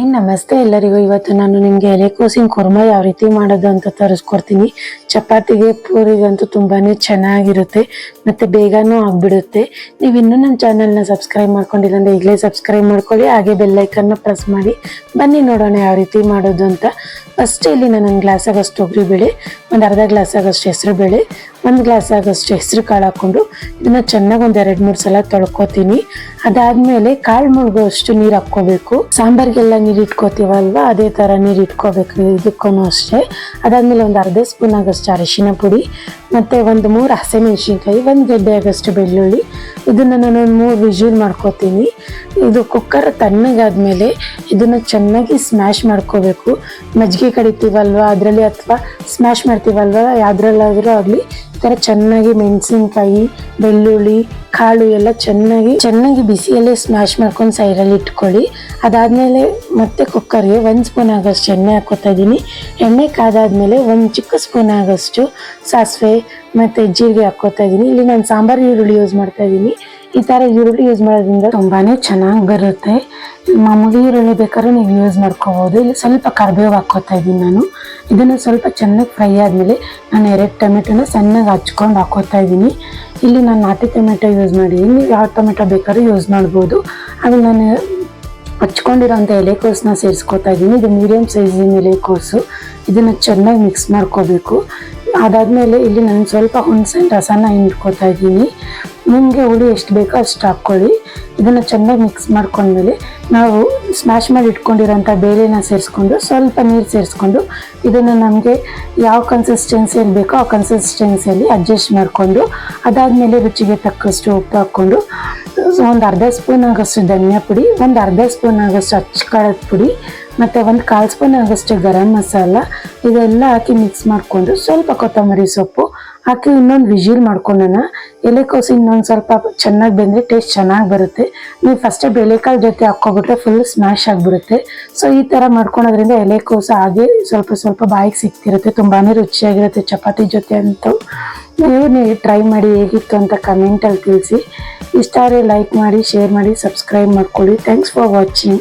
I ನಮಸ್ತೆ ಎಲ್ಲರಿಗೂ. ಇವತ್ತು ನಾನು ನಿಮಗೆ ಎಲೆಕೋಸಿನ ಕುರ್ಮ ಯಾವ ರೀತಿ ಮಾಡೋದು ಅಂತ ತರಿಸ್ಕೊಡ್ತೀನಿ. ಚಪಾತಿಗೆ ಪೂರಿಗಂತೂ ತುಂಬಾ ಚೆನ್ನಾಗಿರುತ್ತೆ. ಮತ್ತು ಬೇಗನೂ ಆಗಿಬಿಡುತ್ತೆ. ನೀವು ಇನ್ನೂ ನನ್ನ ಚಾನಲ್ನ ಸಬ್ಸ್ಕ್ರೈಬ್ ಮಾಡ್ಕೊಂಡಿಲ್ಲ ಅಂದರೆ ಈಗಲೇ ಸಬ್ಸ್ಕ್ರೈಬ್ ಮಾಡ್ಕೊಳ್ಳಿ. ಹಾಗೆ ಬೆಲ್ಲೈಕನ್ನ ಪ್ರೆಸ್ ಮಾಡಿ. ಬನ್ನಿ ನೋಡೋಣ ಯಾವ ರೀತಿ ಮಾಡೋದು ಅಂತ. ಫಸ್ಟ್ ಇಲ್ಲಿ ನಾನು ಒಂದು ಗ್ಲಾಸ್ ಆಗಷ್ಟು ತೊಗರಿಬೇಳೆ ಒಂದು ಅರ್ಧ ಗ್ಲಾಸಾಗಷ್ಟು ಹೆಸರು ಬೇಳೆ ಒಂದು ಗ್ಲಾಸ್ ಆಗಷ್ಟು ಹೆಸರು ಕಾಳು ಹಾಕ್ಕೊಂಡು ಇದನ್ನು ಚೆನ್ನಾಗಿ ಒಂದು ಎರಡು, ಮೂರು ಸಲ ತೊಳ್ಕೊತೀನಿ. ಅದಾದಮೇಲೆ ಕಾಳು ಮುಳುಗುವಷ್ಟು ನೀರು ಹಾಕ್ಕೋಬೇಕು. ಸಾಂಬಾರಿಗೆಲ್ಲ ನೀರು ಇಟ್ಕೋತೀವಲ್ವಾ ಅದೇ ಥರ ನೀರು ಇಟ್ಕೋಬೇಕು ಇದಕ್ಕೂ ಅಷ್ಟೇ. ಅದಾದಮೇಲೆ ಒಂದು ಅರ್ಧ ಸ್ಪೂನ್ ಆಗಷ್ಟು ಅರಿಶಿನ ಪುಡಿ, ಮತ್ತು ಒಂದು ಮೂರು ಹಸಿಮೆಣಸಿನ್ಕಾಯಿ, ಒಂದು ಗೆಡ್ಡೆ ಆಗೋಷ್ಟು ಬೆಳ್ಳುಳ್ಳಿ. ಇದನ್ನು ನಾನು ಒಂದು ಮೂರು ವಿಜಿಲ್ ಮಾಡ್ಕೋತೀನಿ. ಇದು ಕುಕ್ಕರ್ ತಣ್ಣಗಾದ್ಮೇಲೆ ಇದನ್ನು ಚೆನ್ನಾಗಿ ಸ್ಮ್ಯಾಶ್ ಮಾಡ್ಕೋಬೇಕು. ಮಜ್ಜಿಗೆ ಕಡಿತೀವಲ್ವ? ಅದರಲ್ಲಿ ಅಥವಾ ಸ್ಮ್ಯಾಶ್ ಮಾಡ್ತೀವಲ್ವ? ಯಾವುದ್ರಲ್ಲಾದರೂ ಆಗಲಿ. ಈ ಚೆನ್ನಾಗಿ ಮೆಣಸಿನ್ಕಾಯಿ, ಬೆಳ್ಳುಳ್ಳಿ, ಕಾಳು ಎಲ್ಲ ಚೆನ್ನಾಗಿ ಚೆನ್ನಾಗಿ ಬಿಸಿಯಲ್ಲೇ ಸ್ಮ್ಯಾಶ್ ಮಾಡ್ಕೊಂಡು ಸೈಡಲ್ಲಿ ಇಟ್ಕೊಳ್ಳಿ. ಅದಾದಮೇಲೆ ಮತ್ತೆ ಕುಕ್ಕರ್ಗೆ ಒಂದು ಸ್ಪೂನ್ ಆಗೋಷ್ಟು ಎಣ್ಣೆ ಹಾಕೋತಾ ಇದ್ದೀನಿ. ಎಣ್ಣೆ ಕಾದಾದಮೇಲೆ ಒಂದು ಚಿಕ್ಕ ಸ್ಪೂನ್ ಆಗೋಷ್ಟು ಸಾಸಿವೆ ಮತ್ತು ಜೀರಿಗೆ ಹಾಕೋತಾ ಇದ್ದೀನಿ. ಇಲ್ಲಿ ನಾನು ಸಾಂಬಾರು ಈರುಳ್ಳಿ ಯೂಸ್ ಮಾಡ್ತಾ ಇದ್ದೀನಿ. ಈ ಥರ ಈರುಳ್ಳಿ ಯೂಸ್ ಮಾಡೋದ್ರಿಂದ ತುಂಬಾ ಚೆನ್ನಾಗಿ ಬರುತ್ತೆ. ಮಾಮೂಲಿ ಈರುಳ್ಳಿ ಬೇಕಾದ್ರೆ ನೀವು ಯೂಸ್ ಮಾಡ್ಕೋಬೋದು. ಇಲ್ಲಿ ಸ್ವಲ್ಪ ಕರ್ಬೇವು ಹಾಕೋತಾ ಇದ್ದೀನಿ ನಾನು. ಇದನ್ನು ಸ್ವಲ್ಪ ಚೆನ್ನಾಗಿ ಫ್ರೈ ಆದಮೇಲೆ ನಾನು ಎರಡು ಟೊಮೆಟೊನ ಸಣ್ಣಗೆ ಹಚ್ಕೊಂಡು ಹಾಕೋತಾ ಇದ್ದೀನಿ. ಇಲ್ಲಿ ನಾನು ನಾಟಿ ಟೊಮೆಟೊ ಯೂಸ್ ಮಾಡಿದ್ದೀನಿ. ನೀವು ಯಾವ ಟೊಮೆಟೊ ಬೇಕಾದ್ರೂ ಯೂಸ್ ಮಾಡ್ಬೋದು. ಆಮೇಲೆ ನಾನು ಹಚ್ಕೊಂಡಿರೋಂಥ ಎಲೆಕೋಸನ್ನ ಸೇರಿಸ್ಕೊತಾ ಇದ್ದೀನಿ. ಇದು ಮೀಡಿಯಮ್ ಸೈಜಿನ ಎಲೆಕೋಸು ಇದನ್ನು ಚೆನ್ನಾಗಿ ಮಿಕ್ಸ್ ಮಾಡ್ಕೋಬೇಕು. ಅದಾದಮೇಲೆ ಇಲ್ಲಿ ನಾನು ಸ್ವಲ್ಪ ಹುಣಸೆ ರಸನ ಹಿಂಡ್ಕೊತಾ ಇದ್ದೀನಿ. ನಿಮಗೆ ಹುಳಿ ಎಷ್ಟು ಬೇಕೋ ಅಷ್ಟು ಹಾಕ್ಕೊಳ್ಳಿ. ಇದನ್ನು ಚೆನ್ನಾಗಿ ಮಿಕ್ಸ್ ಮಾಡ್ಕೊಂಡ್ಮೇಲೆ ನಾವು ಸ್ಮ್ಯಾಶ್ ಮಾಡಿ ಇಟ್ಕೊಂಡಿರೋಂಥ ಬೇಳೆನ ಸೇರಿಸ್ಕೊಂಡು ಸ್ವಲ್ಪ ನೀರು ಸೇರಿಸ್ಕೊಂಡು ಇದನ್ನು ನಮಗೆ ಯಾವ ಕನ್ಸಿಸ್ಟೆನ್ಸಿಯಲ್ಲಿ ಬೇಕೋ ಆ ಕನ್ಸಿಸ್ಟೆನ್ಸಿಯಲ್ಲಿ ಅಡ್ಜಸ್ಟ್ ಮಾಡಿಕೊಂಡು ಅದಾದಮೇಲೆ ರುಚಿಗೆ ತಕ್ಕಷ್ಟು ಉಪ್ಪು ಹಾಕ್ಕೊಂಡು, ಒಂದು ಅರ್ಧ ಸ್ಪೂನ್ ಆಗೋಷ್ಟು ಧನಿಯಾ ಪುಡಿ, ಒಂದು ಅರ್ಧ ಸ್ಪೂನ್ ಆಗೋಷ್ಟು ಅಚ್ಚಕಾಳದ ಪುಡಿ, ಮತ್ತು ಒಂದು ಕಾಲು ಸ್ಪೂನ್ ಆಗೋಷ್ಟು ಗರಂ ಮಸಾಲ, ಇದೆಲ್ಲ ಹಾಕಿ ಮಿಕ್ಸ್ ಮಾಡಿಕೊಂಡು ಸ್ವಲ್ಪ ಕೊತ್ತಂಬರಿ ಸೊಪ್ಪು ಹಾಕಿ ಇನ್ನೊಂದು ವಿಜಿಲ್ ಮಾಡ್ಕೊಳ್ಳೋಣ ಎಲೆಕೋಸು ಇನ್ನೊಂದು ಸ್ವಲ್ಪ ಚೆನ್ನಾಗಿ ಬೆಂದರೆ ಟೇಸ್ಟ್ ಚೆನ್ನಾಗಿ ಬರುತ್ತೆ. ನೀವು ಫಸ್ಟೇ ಬೇಳೆಕಾಳು ಜೊತೆ ಹಾಕ್ಕೊಬಿಟ್ರೆ ಫುಲ್ ಸ್ಮ್ಯಾಶ್ ಆಗಿಬಿಡುತ್ತೆ. ಸೊ ಈ ಥರ ಮಾಡ್ಕೊಳೋದ್ರಿಂದ ಎಲೆಕೋಸು ಹಾಗೆ ಸ್ವಲ್ಪ ಸ್ವಲ್ಪ ಬಾಯಿಗೆ ಸಿಗ್ತಿರುತ್ತೆ. ತುಂಬಾ ರುಚಿಯಾಗಿರುತ್ತೆ ಚಪಾತಿ ಜೊತೆ ಅಂತೂ. ನೀವು ನೀವು ಟ್ರೈ ಮಾಡಿ ಹೇಗಿತ್ತು ಅಂತ ಕಮೆಂಟಲ್ಲಿ ತಿಳಿಸಿ. ಇಷ್ಟ ಆದರೆ ಲೈಕ್ ಮಾಡಿ ಶೇರ್ ಮಾಡಿ ಸಬ್ಸ್ಕ್ರೈಬ್ ಮಾಡ್ಕೊಳ್ಳಿ. Thanks for watching